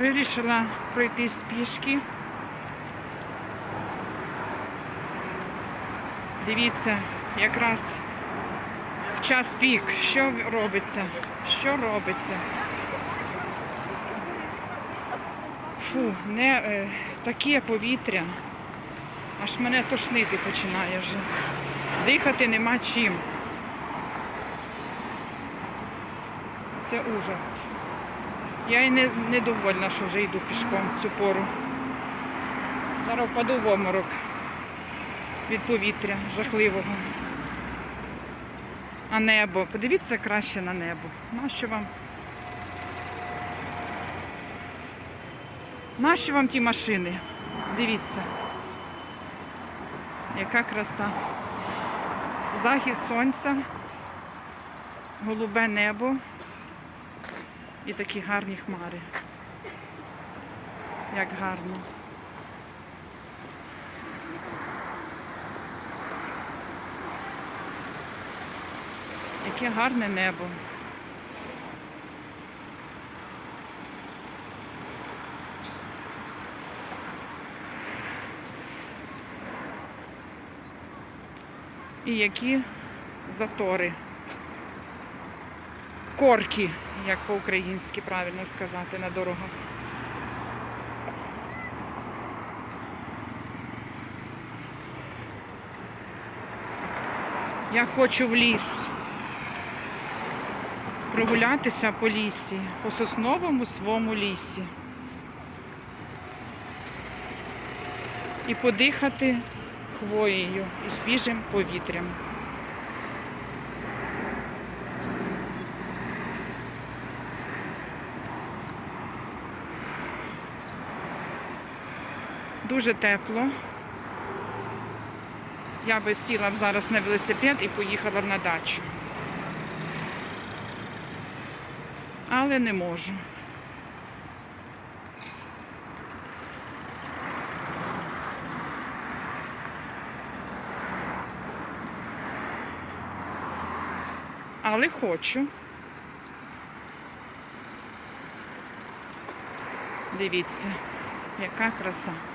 Вирішила пройтись пішки. Дивіться, якраз в час пік, що робиться, що робиться. Фу, не е, таке повітря. Аж мене тошнити починає вже. Дихати нема чим. Це ужас. Я і не, не довольна, що вже йду пішком цю пору. Зараз впаду в оморок від повітря жахливого. А небо. Подивіться краще на небо. Нащо вам? Нащо вам ті машини? Дивіться. Яка краса. Захід сонця, голубе небо і такі гарні хмари. Як гарно. Яке гарне небо. І які затори. Корки, як по-українськи правильно сказати, на дорогах. Я хочу в ліс. Прогулятися по лісі, по сосновому своєму лісі. І подихати хвоєю і свіжим повітрям. Дуже тепло. Я би сіла зараз на велосипед і поїхала на дачу. Але не можу. Але хочу. Дивіться, яка краса.